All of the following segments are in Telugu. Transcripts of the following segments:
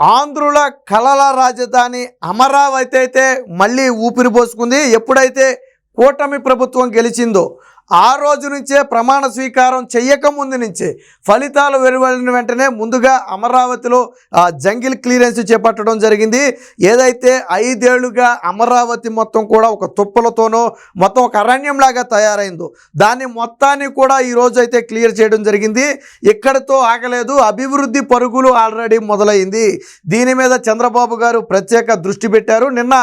ఆంధ్రుల కలల రాజధాని అమరావతి అయితే మళ్ళీ ఊపిరి పోసుకుంది. ఎప్పుడైతే కూటమి ప్రభుత్వం గెలిచిందో ఆ రోజు నుంచే ప్రమాణ స్వీకారం చెయ్యకముందు నుంచే ఫలితాలు వెలువడిన వెంటనే ముందుగా అమరావతిలో జంగిల్ క్లియరెన్స్ చేపట్టడం జరిగింది. ఏదైతే ఐదేళ్ళుగా అమరావతి మొత్తం కూడా ఒక తుప్పలతోనో మొత్తం ఒక అరణ్యంలాగా తయారైందో దాన్ని మొత్తాన్ని కూడా ఈ రోజు అయితే క్లియర్ చేయడం జరిగింది. ఇక్కడితో ఆగలేదు అభివృద్ధి పరుగులు ఆల్రెడీ మొదలైంది. దీని మీద చంద్రబాబు గారు ప్రత్యేక దృష్టి పెట్టారు. నిన్న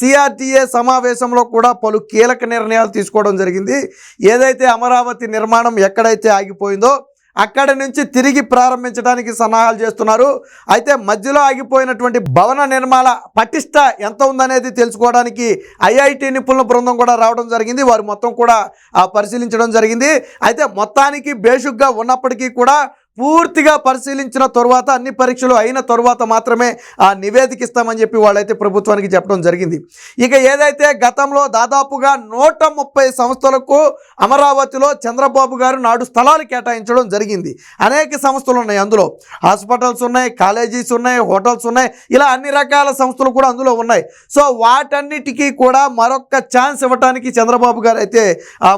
సిఆర్టీఏ సమావేశంలో కూడా పలు కీలక నిర్ణయాలు తీసుకోవడం జరిగింది. ఏదైతే అమరావతి నిర్మాణం ఎక్కడైతే ఆగిపోయిందో అక్కడ నుంచి తిరిగి ప్రారంభించడానికి సన్నాహాలు చేస్తున్నారు. అయితే మధ్యలో ఆగిపోయినటువంటి భవన నిర్మాణ పటిష్ట ఎంత ఉందనేది తెలుసుకోవడానికి ఐఐటి నిపుణుల బృందం కూడా రావడం జరిగింది. వారు మొత్తం కూడా ఆ, పరిశీలించడం జరిగింది. అయితే మొత్తానికి బేషుగ్గా ఉన్నప్పటికీ కూడా పూర్తిగా పరిశీలించిన తర్వాత అన్ని పరీక్షలు అయిన తర్వాత మాత్రమే ఆ నివేదిక ఇస్తామని చెప్పి వాళ్ళైతే ప్రభుత్వానికి చెప్పడం జరిగింది. ఇక ఏదైతే గతంలో దాదాపుగా నూట ముప్పై సంస్థలకు అమరావతిలో చంద్రబాబు గారు నాడు స్థలాలు కేటాయించడం జరిగింది. అనేక సంస్థలు ఉన్నాయి అందులో. హాస్పిటల్స్ ఉన్నాయి కాలేజీస్ ఉన్నాయి హోటల్స్ ఉన్నాయి ఇలా అన్ని రకాల సంస్థలు కూడా అందులో ఉన్నాయి. సో వాటన్నిటికీ కూడా మరొక ఛాన్స్ ఇవ్వడానికి చంద్రబాబు గారు అయితే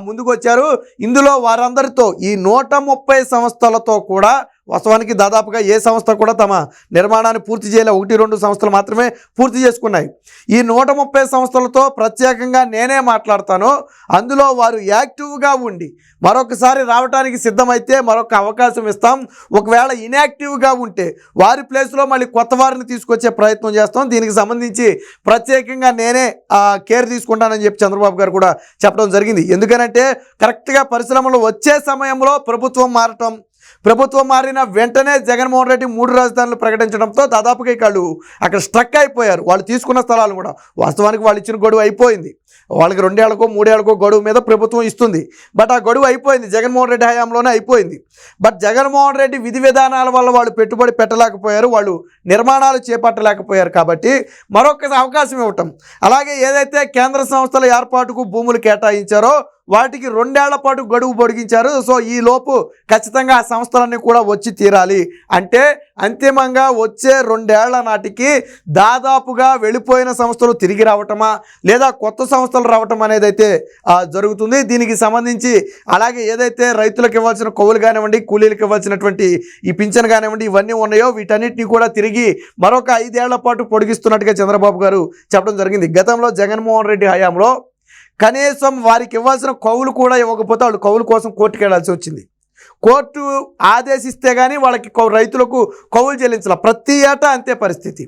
ముందుకు వచ్చారు ఇందులో వారందరితో ఈ నూట ముప్పై సంస్థలతో కూడా వాస్తవానికి దాదాపుగా ఏ సంస్థ కూడా తమ నిర్మాణాన్ని పూర్తి చేయలే. ఒకటి రెండు సంస్థలు మాత్రమే పూర్తి చేసుకున్నాయి. ఈ నూట ముప్పై సంస్థలతో ప్రత్యేకంగా నేనే మాట్లాడతాను. అందులో వారు యాక్టివ్గా ఉండి మరొకసారి రావడానికి సిద్ధమైతే మరొక అవకాశం ఇస్తాం. ఒకవేళ ఇన్యాక్టివ్గా ఉంటే వారి ప్లేస్లో మళ్ళీ కొత్త వారిని తీసుకొచ్చే ప్రయత్నం చేస్తాం. దీనికి సంబంధించి ప్రత్యేకంగా నేనే ఆ, కేర్ తీసుకుంటానని చెప్పి చంద్రబాబు గారు కూడా చెప్పడం జరిగింది. ఎందుకనంటే కరెక్ట్గా పరిశ్రమలు వచ్చే సమయంలో ప్రభుత్వం మారటం ప్రభుత్వం మారిన వెంటనే జగన్మోహన్ రెడ్డి మూడు రాజధానులు ప్రకటించడంతో దాదాపుగా ఇక అక్కడ స్ట్రక్ అయిపోయారు. వాళ్ళు తీసుకున్న స్థలాలు కూడా వాస్తవానికి వాళ్ళు ఇచ్చిన గొడవ అయిపోయింది. వాళ్ళకి రెండేళ్ళకో మూడేళ్ళకో గొడవ మీద ప్రభుత్వం ఇస్తుంది. బట్ ఆ గొడవ అయిపోయింది. జగన్మోహన్ రెడ్డి హయాంలోనే అయిపోయింది. బట్ జగన్మోహన్ రెడ్డి విధి విధానాల వల్ల వాళ్ళు పెట్టుబడి పెట్టలేకపోయారు. వాళ్ళు నిర్మాణాలు చేపట్టలేకపోయారు కాబట్టి మరొక అవకాశం ఇవ్వటం. అలాగే ఏదైతే కేంద్ర సంస్థల ఏర్పాటుకు భూములు కేటాయించారో వాటికి రెండేళ్ళ పాటు గడువు పొడిగించారు. సో ఈ లోపు ఖచ్చితంగా ఆ సంస్థలన్నీ కూడా వచ్చి తీరాలి. అంటే అంతిమంగా వచ్చే రెండేళ్ళ నాటికి దాదాపుగా వెళ్ళిపోయిన సంస్థలు తిరిగి రావటమా లేదా కొత్త సంస్థలు రావటం అనేది అయితే జరుగుతుంది. దీనికి సంబంధించి అలాగే ఏదైతే రైతులకు ఇవ్వాల్సిన కొవ్వులు కానివ్వండి కూలీలకు ఇవ్వాల్సినటువంటి ఈ పింఛన్ కానివ్వండి ఇవన్నీ ఉన్నాయో వీటన్నిటిని కూడా తిరిగి మరొక ఐదేళ్ళ పాటు పొడిగిస్తున్నట్టుగా చంద్రబాబు గారు చెప్పడం జరిగింది. గతంలో జగన్మోహన్ రెడ్డి హయాంలో కనీసం వారికి ఇవ్వాల్సిన కౌలు కూడా ఇవ్వకపోతే వాళ్ళు కౌలు కోసం కోర్టుకు వెళ్ళాల్సి వచ్చింది. కోర్టు ఆదేశిస్తే కానీ వాళ్ళకి కౌ రైతులకు కౌలు చెల్లించాలి. ప్రతి ఏటా అంతే పరిస్థితి.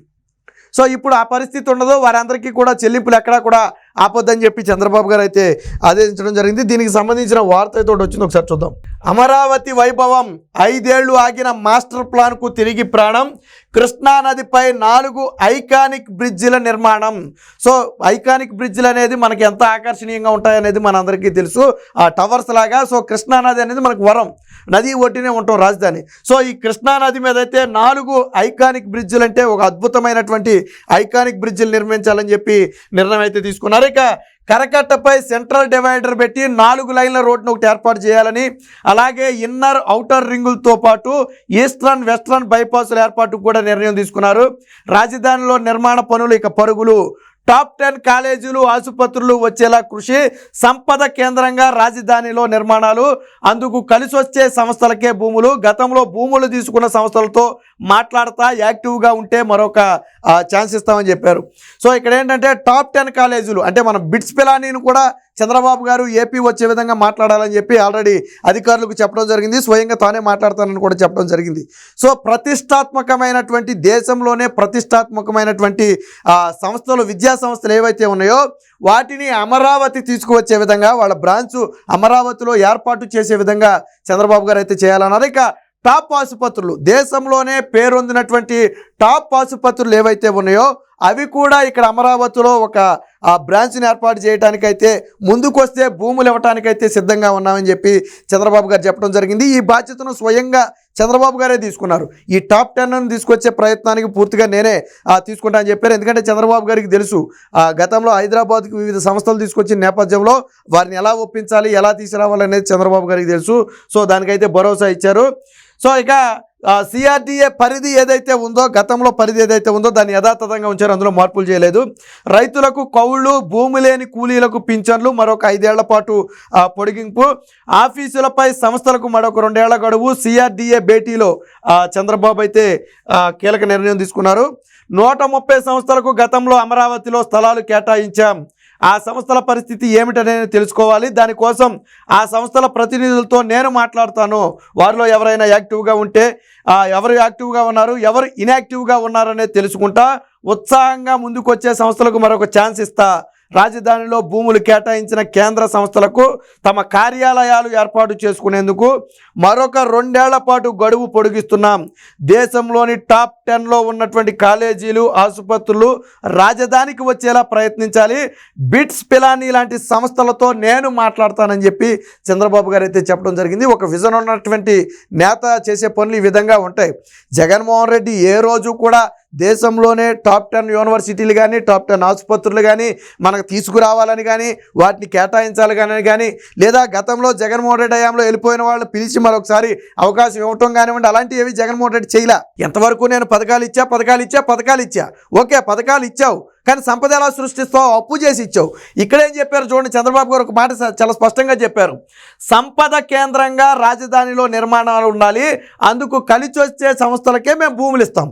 సో ఇప్పుడు ఆ పరిస్థితి ఉండదు. వారందరికీ కూడా చెల్లింపులు ఎక్కడా కూడా ఆపొద్దని చెప్పి చంద్రబాబు గారు అయితే ఆదేశించడం జరిగింది. దీనికి సంబంధించిన వార్త అయితే ఒకటి వచ్చింది. ఒకసారి చూద్దాం. అమరావతి వైభవం ఐదేళ్ళు ఆగిన మాస్టర్ ప్లాన్కు తిరిగి ప్రాణం కృష్ణా నదిపై నాలుగు ఐకానిక్ బ్రిడ్జిల నిర్మాణం. సో ఐకానిక్ బ్రిడ్జిలు అనేది మనకి ఎంత ఆకర్షణీయంగా ఉంటాయనేది మనందరికీ తెలుసు. ఆ టవర్స్ లాగా సో కృష్ణా నది అనేది మనకు వరం. నది ఒడ్డునే ఉంటాం రాజధాని. సో ఈ కృష్ణా నది మీద అయితే నాలుగు ఐకానిక్ బ్రిడ్జిలు అంటే ఒక అద్భుతమైనటువంటి ఐకానిక్ బ్రిడ్జిలు నిర్మించాలని చెప్పి నిర్ణయం అయితే తీసుకున్నారు. ఇక కరకట్టపై సెంట్రల్ డివైడర్ పెట్టి నాలుగు లైన్ల రోడ్ను ఒకటి ఏర్పాటు చేయాలని అలాగే ఇన్నర్ అవుటర్ రింగులతో పాటు ఈస్టర్న్ వెస్ట్రన్ బైపాసుల ఏర్పాటుకు కూడా నిర్ణయం తీసుకున్నారు. రాజధానిలో నిర్మాణ పనులు ఇక పరుగులు. టాప్ టెన్ కాలేజీలు ఆసుపత్రులు వచ్చేలా కృషి సంపద కేంద్రంగా రాజధానిలో నిర్మాణాలు. అందుకు కలిసి వచ్చే సంస్థలకే భూములు. గతంలో భూములు తీసుకున్న సంస్థలతో మాట్లాడతా యాక్టివ్గా ఉంటే మరొక ఛాన్స్ ఇస్తామని చెప్పారు. సో ఇక్కడ ఏంటంటే టాప్ టెన్ కాలేజీలు అంటే మన బిట్స్ పిలానీని కూడా చంద్రబాబు గారు ఏపీ వచ్చే విధంగా మాట్లాడాలని చెప్పి ఆల్రెడీ అధికారులకు చెప్పడం జరిగింది. స్వయంగా తానే మాట్లాడతానని కూడా చెప్పడం జరిగింది. సో ప్రతిష్టాత్మకమైనటువంటి దేశంలోనే ప్రతిష్టాత్మకమైనటువంటి సంస్థలు విద్యా సంస్థలు ఏవైతే ఉన్నాయో వాటిని అమరావతి తీసుకువచ్చే విధంగా వాళ్ళ బ్రాంచ్ అమరావతిలో ఏర్పాటు చేసే విధంగా చంద్రబాబు గారు అయితే చేయాలన్నారు. ఇక టాప్ ఆసుపత్రులు. దేశంలోనే పేరొందినటువంటి టాప్ ఆసుపత్రులు ఏవైతే ఉన్నాయో అవి కూడా ఇక్కడ అమరావతిలో ఒక ఆ బ్రాంచ్ని ఏర్పాటు చేయడానికైతే ముందుకొస్తే భూములు ఇవ్వటానికైతే సిద్ధంగా ఉన్నామని చెప్పి చంద్రబాబు గారు చెప్పడం జరిగింది. ఈ బాధ్యతను స్వయంగా చంద్రబాబు గారే తీసుకున్నారు. ఈ టాప్ టెన్ తీసుకొచ్చే ప్రయత్నానికి పూర్తిగా నేనే ఆ, తీసుకుంటా అని చెప్పారు. ఎందుకంటే చంద్రబాబు గారికి తెలుసు ఆ, గతంలో హైదరాబాద్కి వివిధ సంస్థలు తీసుకొచ్చిన నేపథ్యంలో వారిని ఎలా ఒప్పించాలి ఎలా తీసుకురావాలి అనేది చంద్రబాబు గారికి తెలుసు. సో దానికైతే భరోసా ఇచ్చారు. సో ఇక సిఆర్డీఏ పరిధి ఏదైతే ఉందో గతంలో పరిధి ఏదైతే ఉందో దాన్ని యథాతథంగా ఉంచారు. అందులో మార్పులు చేయలేదు. రైతులకు కౌళ్ళు భూమి లేని కూలీలకు పింఛన్లు మరొక ఐదేళ్ళ పాటు పొడిగింపు. ఆఫీసులపై సంస్థలకు మరొక రెండేళ్ళ గడువు. సిఆర్డీఏ భేటీలో చంద్రబాబు అయితే కీలక నిర్ణయం తీసుకున్నారు. నూట ముప్పై సంస్థలకు గతంలో అమరావతిలో స్థలాలు కేటాయించాం. ఆ సంస్థల పరిస్థితి ఏమిటనేది తెలుసుకోవాలి. దానికోసం ఆ సంస్థల ప్రతినిధులతో నేను మాట్లాడతాను. వారిలో ఎవరైనా యాక్టివ్గా ఉంటే ఎవరు యాక్టివ్గా ఉన్నారు ఎవరు ఇన్యాక్టివ్గా ఉన్నారనేది తెలుసుకుంటా. ఉత్సాహంగా ముందుకు వచ్చే సంస్థలకు మరొక ఛాన్స్ ఇస్తా. రాజధానిలో భూములు కేటాయించిన కేంద్ర సంస్థలకు తమ కార్యాలయాలు ఏర్పాటు చేసుకునేందుకు మరొక రెండేళ్ళ పాటు గడువు పొడిగిస్తున్నాం. దేశంలోని టాప్ టెన్లో ఉన్నటువంటి కాలేజీలు ఆసుపత్రులు రాజధానికి వచ్చేలా ప్రయత్నించాలి. బిట్స్ పిలానీ లాంటి సంస్థలతో నేను మాట్లాడతానని చెప్పి చంద్రబాబు గారు అయితే చెప్పడం జరిగింది. ఒక విజన్ ఉన్నటువంటి నేత చేసే పనులు ఈ విధంగా ఉంటాయి. జగన్మోహన్ రెడ్డి ఏ రోజు కూడా దేశంలోనే టాప్ టెన్ యూనివర్సిటీలు కానీ టాప్ టెన్ ఆసుపత్రులు కానీ మనకు తీసుకురావాలని కానీ వాటిని కేటాయించాలి కానీ కానీ లేదా గతంలో జగన్మోహన్ రెడ్డి హయాంలో వెళ్ళిపోయిన వాళ్ళు పిలిచి మరొకసారి అవకాశం ఇవ్వటం కానివ్వండి అలాంటివి ఏవి జగన్మోహన్ రెడ్డి చేయలే. ఎంతవరకు నేను పథకాలు ఇచ్చా పథకాలు ఇచ్చా పథకాలు ఇచ్చా? ఓకే పథకాలు ఇచ్చావు కానీ సంపద ఎలా సృష్టిస్తావు అప్పు చేసి ఇచ్చావు. ఇక్కడేం చెప్పారు చూడండి చంద్రబాబు గారు ఒక మాట చాలా స్పష్టంగా చెప్పారు. సంపద కేంద్రంగా రాజధానిలో నిర్మాణాలు ఉండాలి అందుకు కలిసి వచ్చే సంస్థలకే మేము భూములు ఇస్తాం.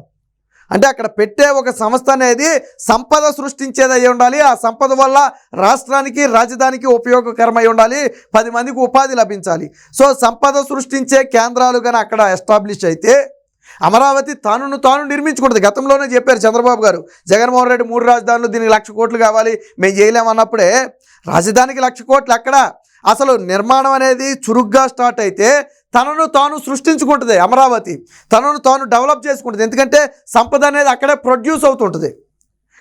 అంటే అక్కడ పెట్టే ఒక సంస్థ అనేది సంపద సృష్టించేది అయి ఉండాలి. ఆ సంపద వల్ల రాష్ట్రానికి రాజధానికి ఉపయోగకరమై ఉండాలి. పది మందికి ఉపాధి లభించాలి. సో సంపద సృష్టించే కేంద్రాలు కానీ అక్కడ ఎస్టాబ్లిష్ అయితే అమరావతి తానును తాను నిర్మించుకుంటుంది. గతంలోనే చెప్పారు చంద్రబాబు గారు. జగన్మోహన్ రెడ్డి మూడు రాజధానులు దీనికి లక్ష కోట్లు కావాలి. మేము చేయలేమన్నప్పుడే రాజధానికి లక్ష కోట్లు అక్కడ అసలు నిర్మాణం అనేది చురుగ్గా స్టార్ట్ అయితే తనను తాను సృష్టించుకుంటుంది అమరావతి. తనను తాను డెవలప్ చేసుకుంటుంది. ఎందుకంటే సంపద అనేది అక్కడే ప్రొడ్యూస్ అవుతుంటుంది.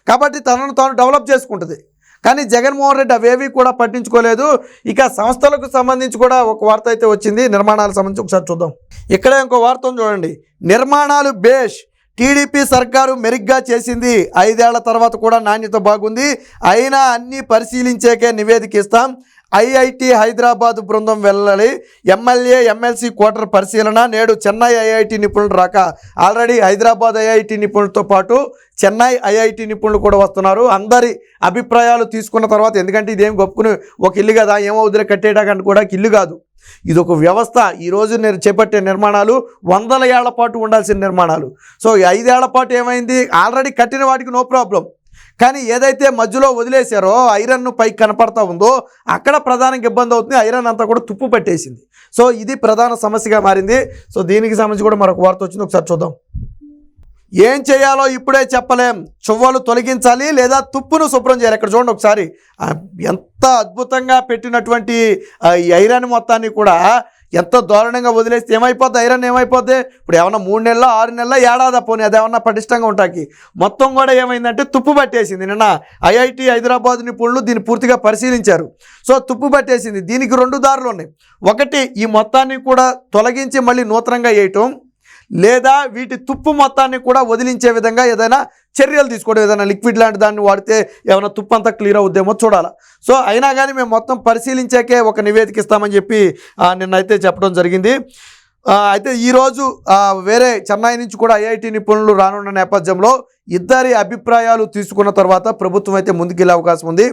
కాబట్టి తనను తాను డెవలప్ చేసుకుంటుంది. కానీ జగన్మోహన్ రెడ్డి అవేవి కూడా పట్టించుకోలేదు. ఇక సంస్థలకు సంబంధించి కూడా ఒక వార్త అయితే వచ్చింది. నిర్మాణాలకు సంబంధించి ఒకసారి చూద్దాం. ఇక్కడే ఇంకో వార్త చూడండి. నిర్మాణాలు బేష్. టీడీపీ సర్కారు మెరుగ్గా చేసింది. ఐదేళ్ళ తర్వాత కూడా నాణ్యత బాగుంది. అయినా అన్నీ పరిశీలించేకే నివేదిక ఇస్తాం. ఐఐటి హైదరాబాద్ బృందం వెళ్ళాలి ఎమ్మెల్యే ఎమ్మెల్సీ క్వార్టర్ పరిశీలన నేడు చెన్నై ఐఐటి నిపుణులు రాక ఆల్రెడీ హైదరాబాద్ ఐఐటి నిపుణులతో పాటు చెన్నై ఐఐటి నిపుణులు కూడా వస్తున్నారు. అందరి అభిప్రాయాలు తీసుకున్న తర్వాత ఎందుకంటే ఇదేం గొప్పకుని ఒక ఇల్లు కదా ఏమవుతులే కట్టేయడానికి కూడా ఇల్లు కాదు. ఇది ఒక వ్యవస్థ ఈరోజు నేను చేపట్టే నిర్మాణాలు వందల ఏళ్ళ పాటు ఉండాల్సిన నిర్మాణాలు. సో ఐదేళ్ళ పాటు ఏమైంది? ఆల్రెడీ కట్టిన వాటికి నో ప్రాబ్లం. కానీ ఏదైతే మధ్యలో వదిలేశారో ఐరన్ పైకి కనపడతా ఉందో అక్కడ ప్రధానంగా ఇబ్బంది అవుతుంది. ఐరన్ అంతా కూడా తుప్పు పట్టేసింది. సో ఇది ప్రధాన సమస్యగా మారింది. సో దీనికి సంబంధించి కూడా మరొక వార్త వచ్చింది. ఒకసారి చూద్దాం. ఏం చేయాలో ఇప్పుడే చెప్పలేం. చువ్వలు తొలగించాలి లేదా తుప్పును శుభ్రం చేయాలి? ఇక్కడ చూడండి ఒకసారి. ఎంత అద్భుతంగా పెట్టినటువంటి ఈ ఐరన్ మొత్తాన్ని కూడా ఎంత దారుణంగా వదిలేస్తే ఏమైపోద్ది? ఐరన్ ఏమైపోద్ది? ఇప్పుడు ఏమన్నా మూడు నెలల ఆరు నెలల ఏడాది పోనీ అది ఏమన్నా పటిష్టంగా ఉంటాకి. మొత్తం కూడా ఏమైందంటే తుప్పు పట్టేసింది. నిన్న ఐఐటి హైదరాబాద్ నిపుణులు దీన్ని పూర్తిగా పరిశీలించారు. సో తుప్పు పట్టేసింది. దీనికి రెండు దారులు ఉన్నాయి. ఒకటి ఈ మొత్తాన్ని కూడా తొలగించి మళ్ళీ నూతనంగా వేయటం. లేదా వీటి తుప్పు మొత్తాన్ని కూడా వదిలించే విధంగా ఏదైనా చర్యలు తీసుకోవడం ఏదైనా లిక్విడ్ లాంటి దాన్ని వాడితే ఏమైనా తుప్పు అంతా క్లియర్ అవుద్దేమో చూడాలి. సో అయినా కానీ మేము మొత్తం పరిశీలించాకే ఒక నివేదిక ఇస్తామని చెప్పి నిన్నైతే చెప్పడం జరిగింది. అయితే ఈరోజు వేరే చెన్నై నుంచి కూడా ఐఐటి నిపుణులు రానున్న నేపథ్యంలో ఇద్దరి అభిప్రాయాలు తీసుకున్న తర్వాత ప్రభుత్వం అయితే ముందుకెళ్ళే అవకాశం ఉంది.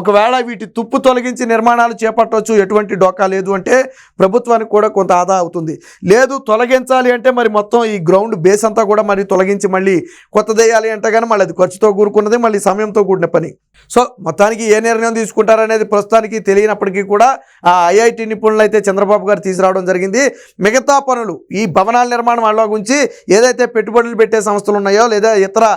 ఒకవేళ వీటి తుప్పు తొలగించి నిర్మాణాలు చేపట్టవచ్చు ఎటువంటి డోకా లేదు అంటే ప్రభుత్వానికి కూడా కొంత ఆదా అవుతుంది. లేదు తొలగించాలి అంటే మరి మొత్తం ఈ గ్రౌండ్ బేస్ అంతా కూడా మరి తొలగించి మళ్ళీ కొత్తదేయాలి అంటే కానీ మళ్ళీ అది ఖర్చుతో కూడుకున్నది మళ్ళీ సమయంతో కూడిన పని. సో మొత్తానికి ఏ నిర్ణయం తీసుకుంటారనేది ప్రస్తుతానికి తెలియనప్పటికీ కూడా ఆ ఐఐటి నిపుణులు అయితే చంద్రబాబు గారు తీసుకురావడం జరిగింది. మిగతా పనులు ఈ భవనాల నిర్మాణం అలా గురించి ఏదైతే పెట్టుబడులు పెట్టే సంస్థలు ఉన్నాయో లేదా ఇతర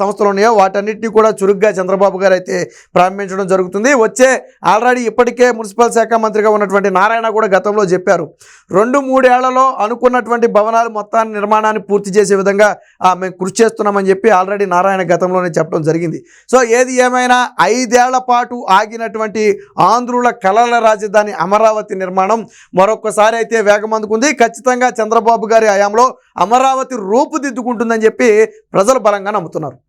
సంస్థలు ఉన్నాయో వాటన్నిటిని కూడా చురుగ్గా చంద్రబాబు గారు అయితే ప్రారంభించడం జరుగుతుంది. వచ్చే ఆల్రెడీ ఇప్పటికే మున్సిపల్ శాఖ మంత్రిగా ఉన్నటువంటి నారాయణ కూడా గతంలో చెప్పారు. రెండు మూడేళ్ళలో అనుకున్నటువంటి భవనాలు మొత్తాన్ని నిర్మాణాన్ని పూర్తి చేసే విధంగా మేము కృషి చేస్తున్నామని చెప్పి ఆల్రెడీ నారాయణ గతంలోనే చెప్పడం జరిగింది. సో ఏది ఏమైనా ఐదేళ్ళ పాటు ఆగినటువంటి ఆంధ్రుల కళల రాజధాని అమరావతి నిర్మాణం మరొకసారి అయితే వేగం అందుకుంది ఖచ్చితంగా చంద్రబాబు గారి హయాంలో అమరావతి రూపుదిద్దుకుంటుందని చెప్పి ప్రజలు బలంగా నమ్ముతున్నారు. అవుతున్నారు